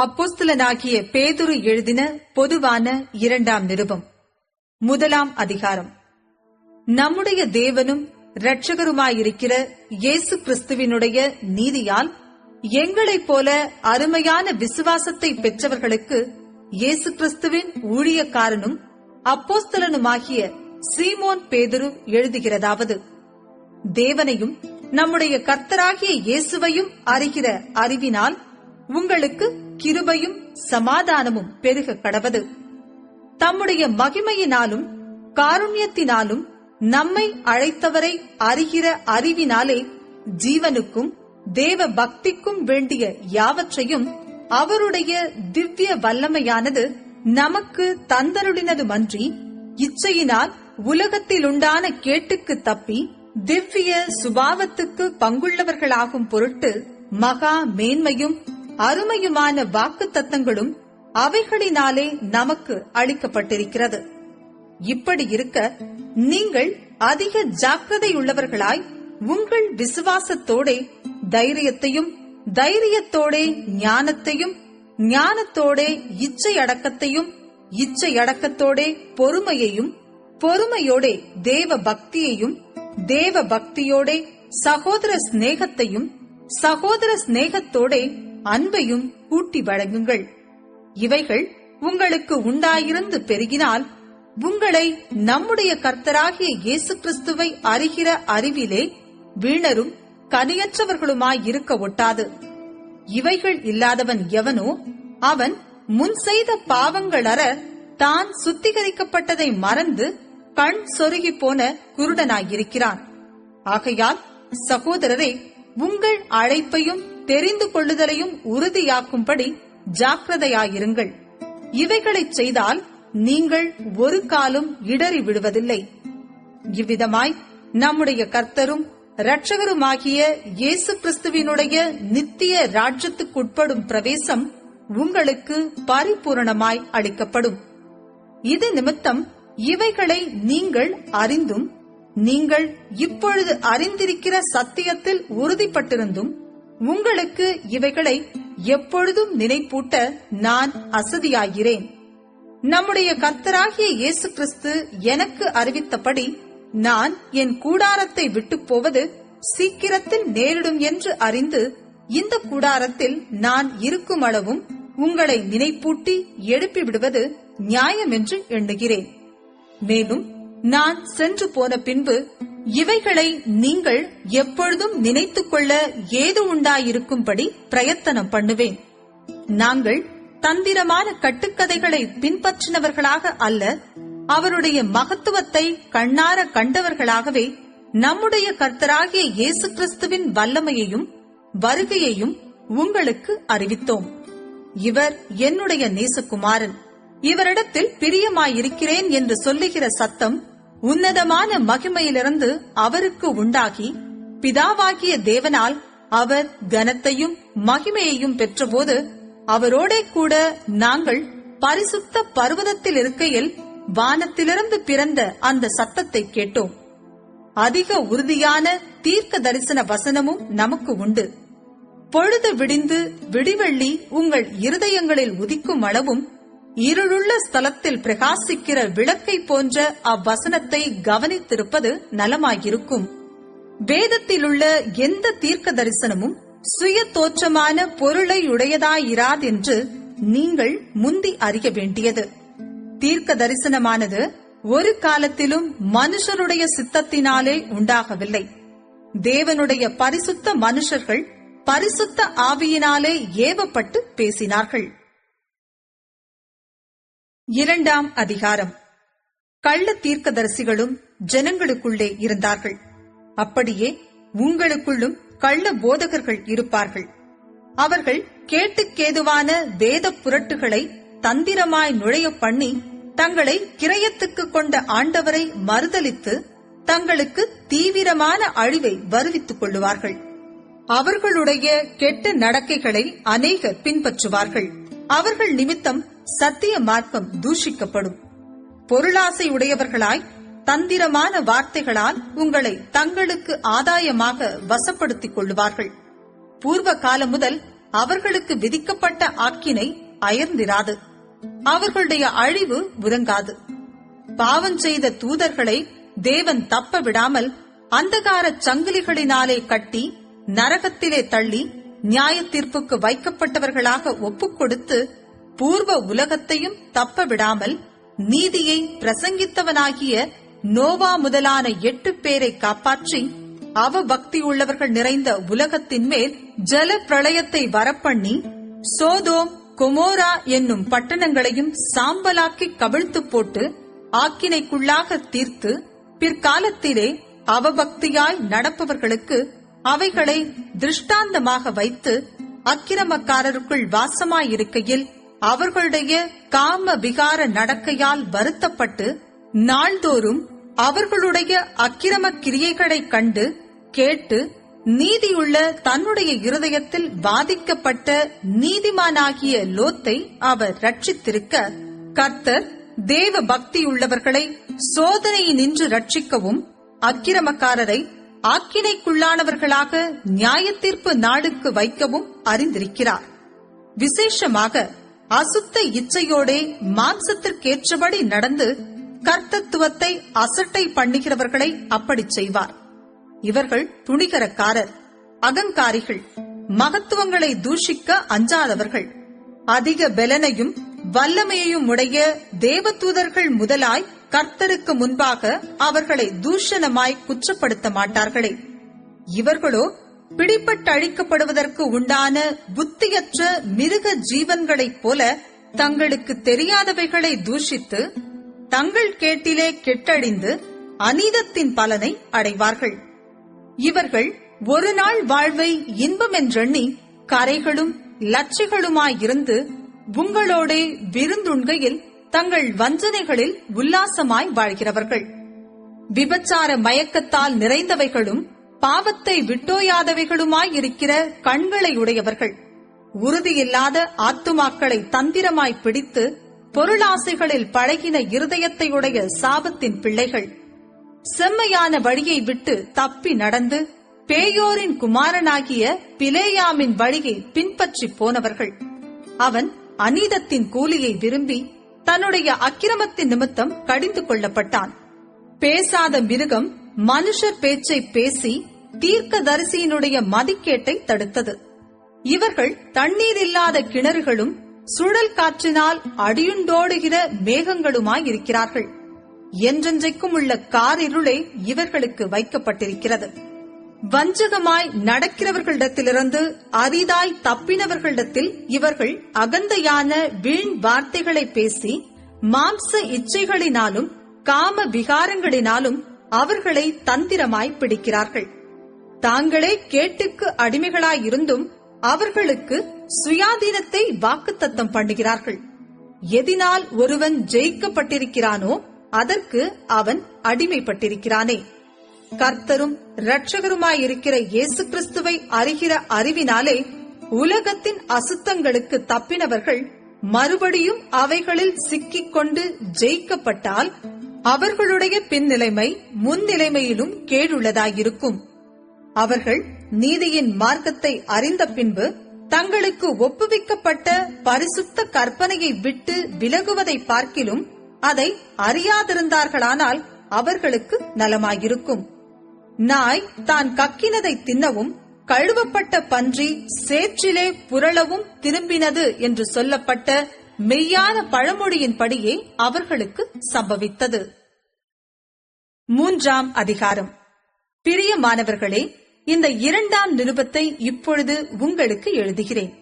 அப்போஸ்தலனாகிய பேதுரு எழுதின பொதுவான இரண்டாம் நிருபம். முதலாம் அதிகாரம். நம்முடைய தேவனும் இரட்சகருமாயிருக்கிற இயேசு கிறிஸ்துவினுடைய நீதியால் எங்களைப் போல அருமையான விசுவாசத்தை பெற்றவர்களுக்கு இயேசு கிறிஸ்துவின் ஊழியக்காரனும் அப்போஸ்தலனுமாகிய சீமோன் பேதுரு எழுதுகிறதாவது. தேவனையும் நம்முடைய கர்த்தராகிய இயேசுவையும் அறிகிற அறிவினால் உங்களுக்கு கிருபையும் சமாதானமும் பெருக கடவது. தம்முடைய மகிமையினாலும் காருண்யத்தினாலும் நம்மை அழைத்தவரை அறிகிற அறிவினாலே ஜீவனுக்கும் தேவ பக்திக்கும் வேண்டிய யாவற்றையும் அவருடைய திவ்ய வல்லமையானது நமக்கு தந்தருளினதுமன்றி இச்சையினால் உலகத்திலுண்டான கேட்டுக்கு தப்பி திவ்ய சுபாவத்துக்கு பங்குள்ளவர்களாகும் பொருட்டு மகா மேன்மையும் அருமையுமான வாக்கு தத்தங்களும் அவைகளினாலே நமக்கு அளிக்கப்பட்டிருக்கிறது. இப்படி இருக்க நீங்கள் அதிக ஜாக்கிரதையுள்ளவர்களாய் உங்கள் விசுவாசத்தோடே தைரியத்தையும் தைரியத்தோடே ஞானத்தையும் ஞானத்தோடே இச்சை அடக்கத்தையும் இச்சை அடக்கத்தோடே பொறுமையையும் பொறுமையோடே தேவ பக்தியையும் தேவ பக்தியோடே சகோதர சிநேகத்தையும் சகோதர சிநேகத்தோடே அன்பையும் கூட்டி வழங்குங்கள். இவைகள் உங்களுக்கு உண்டாயிருந்து பெருகினால் உங்களை நம்முடைய கர்த்தராகிய இயேசு கிறிஸ்துவை அறிகிற அறிவிலே வீணரும் கனியற்றவர்களுமாய் இருக்க ஒட்டாது. இவைகள் இல்லாதவன் எவனோ அவன் முன் செய்த பாவங்கள் அற தான் சுத்திகரிக்கப்பட்டதை மறந்து கண் சொருகி போன குருடனாயிருக்கிறான். ஆகையால் சகோதரரே உங்கள் அழைப்பையும் தெரிந்து கொள்ளுதலையும் உறுதியாக்கும்படி ஜாக்கிரதையாயிருங்கள். இவைகளைச் செய்தால் நீங்கள் ஒரு காலும் இடறி விடுவதில்லை. இவ்விதமாய் நம்முடைய கர்த்தரும் இரட்சகருமாகிய இயேசு கிறிஸ்துவினுடைய நித்திய ராஜ்யத்துக்குட்படும் பிரவேசம் உங்களுக்கு பரிபூரணமாய் அளிக்கப்படும். இது நிமித்தம் இவைகளை நீங்கள் அறிந்தும் நீங்கள் இப்பொழுது அறிந்திருக்கிற சத்தியத்தில் உறுதிப்பட்டிருந்தும் உங்களுக்கு இவைகளை எப்பொழுதும் நினைப்பூட்ட நான் அசதியாகிறேன். நம்முடைய கர்த்தராகிய இயேசு கிறிஸ்து எனக்கு அறிவித்தபடி நான் என் கூடாரத்தை விட்டு போவது சீக்கிரத்தில் நேரிடும் என்று அறிந்து இந்த கூடாரத்தில் நான் இருக்கும் அளவும் உங்களை நினைப்பூட்டி எழுப்பி விடுவது நியாயம் என்று எண்ணுகிறேன். மேலும் நான் சென்று போன பின்பு இவைகளை நீங்கள் எப்பொழுதும் நினைத்துக் கொள்ள ஏது உண்டாயிருக்கும்படி பிரயத்தனம் பண்ணுவேன். நாங்கள் தந்திரமான கட்டுக்கதைகளை பின்பற்றினவர்களாக அல்ல அவருடைய மகத்துவத்தை கண்ணார கண்டவர்களாகவே நம்முடைய கர்த்தராகிய இயேசு கிறிஸ்துவின் வல்லமையையும் வருகையையும் உங்களுக்கு அறிவித்தோம். இவர் என்னுடைய நேசகுமாரன். இவரிடத்தில் பிரியமாயிருக்கிறேன் என்று சொல்லுகிற சத்தம் உன்னதமான மகிமையிலிருந்து அவருக்கு உண்டாகி பிதாவாகிய தேவனால் அவர் கனத்தையும் மகிமையையும் பெற்றபோது அவரோடே கூட நாங்கள் பரிசுத்த பர்வதத்தில் இருக்கையில் வானத்திலிருந்து பிறந்த அந்த சத்தத்தை கேட்டோம். அதிக உறுதியான தீர்க்க தரிசன வசனமும் நமக்கு உண்டு. பொழுது விடிந்து விடிவெள்ளி உங்கள் இருதயங்களில் உதிக்கும் அளவும் இருளுள்ள ஸ்தலத்தில் பிரகாசிக்கிற விளக்கை போன்ற அவ்வசனத்தை கவனித்திருப்பது நலமாயிருக்கும். வேதத்திலுள்ள எந்த தீர்க்க தரிசனமும் சுய தோற்றமான பொருளை உடையதாயிராதென்று நீங்கள் முந்தி அறிய வேண்டியது. தீர்க்க தரிசனமானது ஒரு காலத்திலும் மனுஷருடைய சித்தத்தினாலே உண்டாகவில்லை. தேவனுடைய பரிசுத்த மனுஷர்கள் பரிசுத்த ஆவியினாலே ஏவப்பட்டு பேசினார்கள். இரண்டாம் அதிகாரம். கள்ள தீர்க்கதரிசிகளும் ஜனங்களுக்குள்ளே இருந்தார்கள். அப்படியே உங்களுக்குள்ளும் கள்ள போதகர்கள் இருப்பார்கள். அவர்கள் கேட்டுக்கேதுவான வேத புரட்டுகளை தந்திரமாய் நுழைய பண்ணி தங்களை கிரயத்துக்கு கொண்ட ஆண்டவரை மறுதலித்து தங்களுக்கு தீவிரமான அழிவை வருவித்துக் கொள்ளுவார்கள். அவர்களுடைய கெட்ட நடக்கைகளை அநேகர் பின்பற்றுவார்கள். அவர்கள் நிமித்தம் சத்திய மார்க்கம் தூஷிக்கப்படும். பொருளாசை உடையவர்களாய் தந்திரமான வார்த்தைகளால் உங்களை தங்களுக்கு ஆதாயமாக வசப்படுத்திக் கொள்ளுவார்கள். பூர்வ காலம் முதல் அவர்களுக்கு விதிக்கப்பட்ட ஆக்கினை அயர்ந்திராது. அவர்களுடைய அழிவு உறங்காது பாவம் செய்த தூதர்களை தேவன் தப்ப விடாமல் அந்தகார சங்கிலிகளினாலே கட்டி நரகத்திலே தள்ளி நியாய தீர்ப்புக்கு வைக்கப்பட்டவர்களாக ஒப்புக் கொடுத்து பூர்வ உலகத்தையும் தப்ப விடாமல் நீதியை பிரசங்கித்தவனாகிய நோவா முதலான எட்டு பேரை காப்பாற்றி அவ பக்தி உள்ளவர்கள் நிறைந்த உலகத்தின் மேல் ஜல பிரளயத்தை வரப்பண்ணி சோதோம் கொமோரா என்னும் பட்டணங்களையும் சாம்பலாக்கி கவிழ்த்து போட்டு ஆக்கினைக்குள்ளாக தீர்த்து பிற்காலத்திலே அவபக்தியாய் நடப்பவர்களுக்கு அவைகளை திருஷ்டாந்தமாக வைத்து அக்கிரமக்காரருக்குள் வாசமாயிருக்கையில் அவர்களுடைய காம விகார நடக்கையால் வருத்தப்பட்டு நாள்தோறும் அவர்களுடைய அக்கிரம கிரியைகளைக் கண்டு கேட்டு நீதியுள்ள தன்னுடைய இருதயத்தில் பாதிக்கப்பட்ட நீதிமானாகிய லோத்தை அவர் ரட்சித்திருக்க கர்த்தர் தேவ பக்தியுள்ளவர்களை சோதனையினின்று ரட்சிக்கவும் அக்கிரமக்காரரை ஆக்கினைக்குள்ளானவர்களாக நியாயத்தீர்ப்பு நாளுக்கு வைக்கவும் அறிந்திருக்கிறார். விசேஷமாக அசுத்த இச்சையோடே மாம்சத்திற்கேற்றபடி நடந்து கர்த்தத்துவத்தை அசட்டை பண்ணுகிறவர்களை அப்படிச் செய்வார். இவர்கள் துணிகரக்காரர் அகங்காரிகள் மகத்துவங்களை தூஷிக்க அஞ்சாதவர்கள். அதிக பெலனையும் வல்லமையையும் உடைய தேவதூதர்கள் முதலாய் கர்த்தருக்கு முன்பாக அவர்களை தூஷணமாய் குற்றப்படுத்த மாட்டார்களே. இவர்களோ பிடிப்பட்டழிக்கப்படுவதற்கு உண்டான புத்தியற்ற மிருக ஜீவன்களைப் போல தங்களுக்கு தெரியாதவைகளை தூஷித்து தங்கள் கேட்டிலே கெட்டழிந்து அநீதத்தின் பலனை அடைவார்கள். இவர்கள் ஒரு நாள் வாழ்வை இன்பமென்றெண்ணி கரைகளும் லட்சிகளுமாயிருந்து உங்களோடே விருந்துண்கையில் தங்கள் வஞ்சனைகளில் உல்லாசமாய் வாழ்கிறவர்கள். விபச்சார மயக்கத்தால் நிறைந்தவைகளும் பாவத்தை விட்டோயாதவைகளுமாயிருக்கிற கண்களை உடையவர்கள். உறுதியில்லாத ஆத்துமாக்களை தந்திரமாய் பிடித்து பொருளாசைகளில் பழகின இருதயத்தையுடைய சாபத்தின் பிள்ளைகள். செம்மையான வழியை விட்டு தப்பி நடந்து பேயோரின் குமாரனாகிய பிலேயாமின் வழியை பின்பற்றி போனவர்கள். அவன் அநீதத்தின் கூலியை விரும்பி தன்னுடைய அக்கிரமத்தின் நிமித்தம் கடிந்து கொள்ளப்பட்டான். பேசாத மிருகம் மனுஷர் பேச்சை பேசி தீர்க்கதரிசியினுடைய மதிக்கேட்டை தடுத்தது. இவர்கள் தண்ணீர் இல்லாத கிணறுகளும் சுழல் காற்றினால் அடியுண்டோடுகிற மேகங்களுமாயிருக்கிறார்கள் என்றென்றைக்கும் உள்ள காரிருளே இவர்களுக்கு வைக்கப்பட்டிருக்கிறது. வஞ்சகமாய் நடக்கிறவர்களிடத்திலிருந்து அரிதாய் தப்பினவர்களிடத்தில் இவர்கள் அகந்தையான வீண் வார்த்தைகளை பேசி மாம்ச இச்சைகளினாலும் காம விகாரங்களினாலும் அவர்களை தந்திரமாய் பிடிக்கிறார்கள். தாங்களே கேட்டுக்கு அடிமைகளாயிருந்தும் அவர்களுக்கு சுயாதீனத்தை வாக்குத்தத்தம் பண்ணுகிறார்கள். எதினால் ஒருவன் ஜெயிக்கப்பட்டிருக்கிறானோ அதற்கு அவன் அடிமைப்பட்டிருக்கிறானே. கர்த்தரும் இரட்சகருமாயிருக்கிற இயேசு கிறிஸ்துவை அறிகிற அறிவினாலே உலகத்தின் அசுத்தங்களுக்கு தப்பினவர்கள் மறுபடியும் அவைகளில் சிக்கிக் கொண்டு ஜெயிக்கப்பட்டால் அவர்களுடைய பின்னிலைமை முன்னிலைமையிலும் கேடுள்ளதாயிருக்கும். அவர்கள் நீதியின் மார்க்கத்தை அறிந்த பின்பு தங்களுக்கு ஒப்புவிக்கப்பட்ட பரிசுத்த கற்பனையை விட்டு விலகுவதை பார்க்கிலும் அதை அறியாதிருந்தார்களானால் அவர்களுக்கு நலமாயிருக்கும். நாய் தான் கக்கினதை தின்னவும் கழுவப்பட்ட பன்றி சேற்றிலே புரளவும் திரும்பினது என்று சொல்லப்பட்ட மெய்யான பழமொழியின்படியே அவர்களுக்கு சம்பவித்தது. மூன்றாம் அதிகாரம். பிரியமானவர்களே இந்த இரண்டாம் நிருபத்தை இப்பொழுது உங்களுக்கு எழுதுகிறேன்.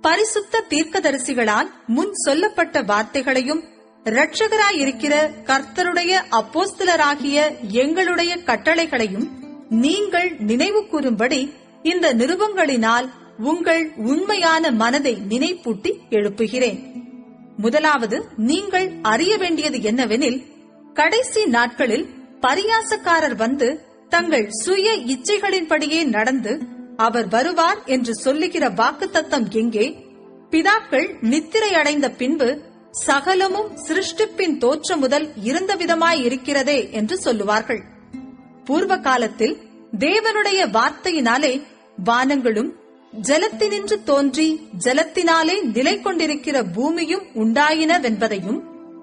பரிசுத்த தீர்க்கதரிசிகளால் முன் சொல்லப்பட்ட வார்த்தைகளையும் இரட்சகராயிருக்கிற கர்த்தருடைய அப்போஸ்தலராகிய எங்களுடைய கட்டளைகளையும் நீங்கள் நினைவு கூறும்படி இந்த நிருபங்களினால் உங்கள் உண்மையான மனதை நினைப்பூட்டி எழுப்புகிறேன். முதலாவது நீங்கள் அறிய வேண்டியது என்னவெனில் கடைசி நாட்களில் பரியாசக்காரர் வந்து தங்கள் சுய இச்சைகளின்படியே நடந்து அவர் வருவார் என்று சொல்லுகிற வாக்குத்தத்தம் எங்கே? பிதாக்கள் நித்திரை அடைந்த பின்பு சகலமும் சிருஷ்டிப்பின் தோற்றம் முதல் இருந்த விதமாய் இருக்கிறதே என்று சொல்லுவார்கள். பூர்வ காலத்தில் தேவனுடைய வார்த்தையினாலே வானங்களும் ஜலத்தினின்று தோன்றி ஜலத்தினாலே நிலை கொண்டிருக்கிற பூமியும் உண்டாயினவென்பதையும்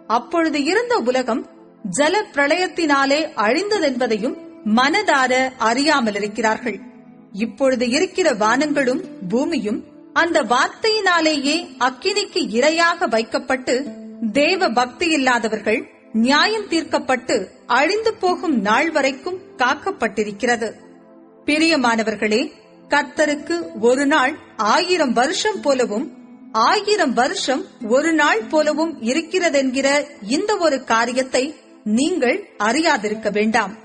அப்பொழுது இருந்த உலகம் ஜல பிரளயத்தினாலே அழிந்ததென்பதையும் மனதார அறியாமலிருக்கிறார்கள். இப்பொழுது இருக்கிற வானங்களும் பூமியும் அந்த வார்த்தையினாலேயே அக்கினிக்கு இரையாக வைக்கப்பட்டு தேவ பக்தி இல்லாதவர்கள் நியாயம் தீர்க்கப்பட்டு அழிந்து போகும் நாள் வரைக்கும் காக்கப்பட்டிருக்கிறது. பிரியமானவர்களே கர்த்தருக்கு ஒரு நாள் ஆயிரம் வருஷம் போலவும் ஆயிரம் வருஷம் ஒரு நாள் போலவும் இருக்கிறதென்கிற இந்த ஒரு காரியத்தை நீங்கள் அறியாதிருக்க வேண்டாம்.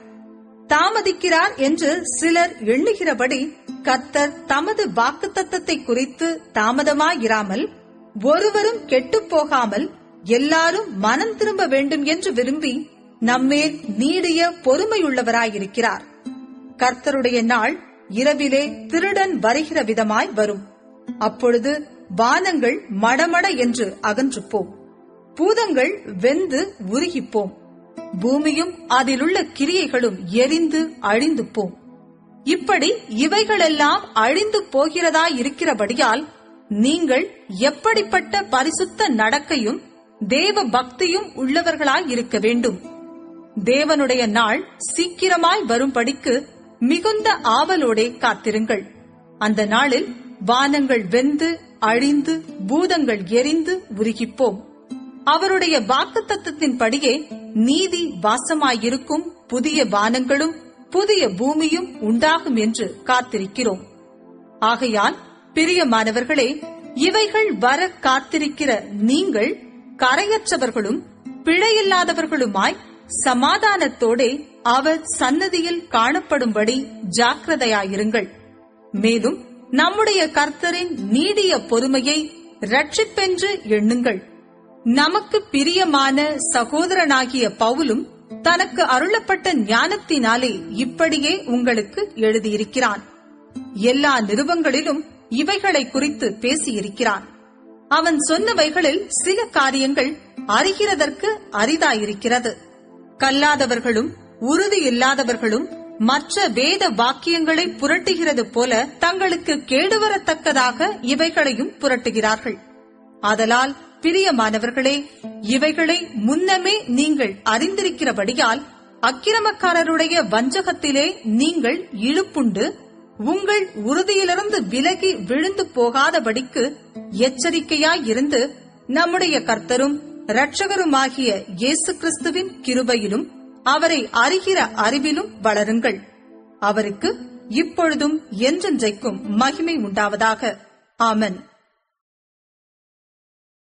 தாமதிக்கிறார் என்று சிலர் எண்ணுகிறபடி கர்த்தர் தமது வாக்குத்தத்தத்தை குறித்து தாமதமாயிராமல் ஒருவரும் கெட்டுப் போகாமல் எல்லாரும் மனம் திரும்ப வேண்டும் என்று விரும்பி நம்மேல் நீடிய பொறுமையுள்ளவராயிருக்கிறார். கர்த்தருடைய நாள் இரவிலே திருடன் வருகிற விதமாய் வரும். அப்பொழுது வானங்கள் மடமட என்று அகன்றுப்போம். பூதங்கள் வெந்து உருகிப்போம். பூமியும் அதிலுள்ள கிரியைகளும் எரிந்து அழிந்து போம் இப்படி இவைகளெல்லாம் அழிந்து போகிறதா இருக்கிறபடியால் நீங்கள் எப்படிப்பட்ட பரிசுத்த நடக்கையும் தேவ பக்தியும் உள்ளவர்களாய் இருக்க வேண்டும். தேவனுடைய நாள் சீக்கிரமாய் வரும்படிக்கு மிகுந்த ஆவலோடே காத்திருங்கள். அந்த நாளில் வானங்கள் வெந்து அழிந்து பூதங்கள் எரிந்து உருகிப்போம். அவருடைய வாக்குத்தத்தத்தின்படியே நீதி வாசமாயிருக்கும் புதிய வானங்களும் புதிய பூமியும் உண்டாகும் என்று காத்திருக்கிறோம். ஆகையால் பிரியமானவர்களே இவைகள் வர காத்திருக்கிற நீங்கள் கரையற்றவர்களும் பிழையில்லாதவர்களுமாய் சமாதானத்தோடே அவர் சன்னதியில் காணப்படும்படி ஜாக்கிரதையாயிருங்கள். மேலும் நம்முடைய கர்த்தரின் நீடிய பொறுமையை ரட்சிப்பென்று எண்ணுங்கள். நமக்கு பிரியமான சகோதரனாகிய பவுலும் தனக்கு அருளப்பட்ட ஞானத்தினாலே இப்படியே உங்களுக்கு எழுதியிருக்கிறான். எல்லா நிருபங்களிலும் இவைகளை குறித்து பேசியிருக்கிறான். அவன் சொன்னவைகளில் சில காரியங்கள் அறிகிறதற்கு அரிதாயிருக்கிறது. கல்லாதவர்களும் உறுதி இல்லாதவர்களும் மற்ற வேத வாக்கியங்களை புரட்டுகிறது போல தங்களுக்கு கேடுவரத்தக்கதாக இவைகளையும் புரட்டுகிறார்கள். ஆதலால் பிரியமானவர்களே இவைகளை முன்னமே நீங்கள் அறிந்திருக்கிறபடியால் அக்கிரமக்காரருடைய வஞ்சகத்திலே நீங்கள் இழுப்புண்டு உங்கள் உறுதியிலிருந்து விலகி விழுந்து போகாதபடிக்கு எச்சரிக்கையாயிருந்து நம்முடைய கர்த்தரும் இரட்சகருமாகிய இயேசு கிறிஸ்துவின் கிருபையிலும் அவரை அறிகிற அறிவிலும் வளருங்கள். அவருக்கு இப்பொழுதும் என்றென்றைக்கும் மகிமை உண்டாவதாக. ஆமன்.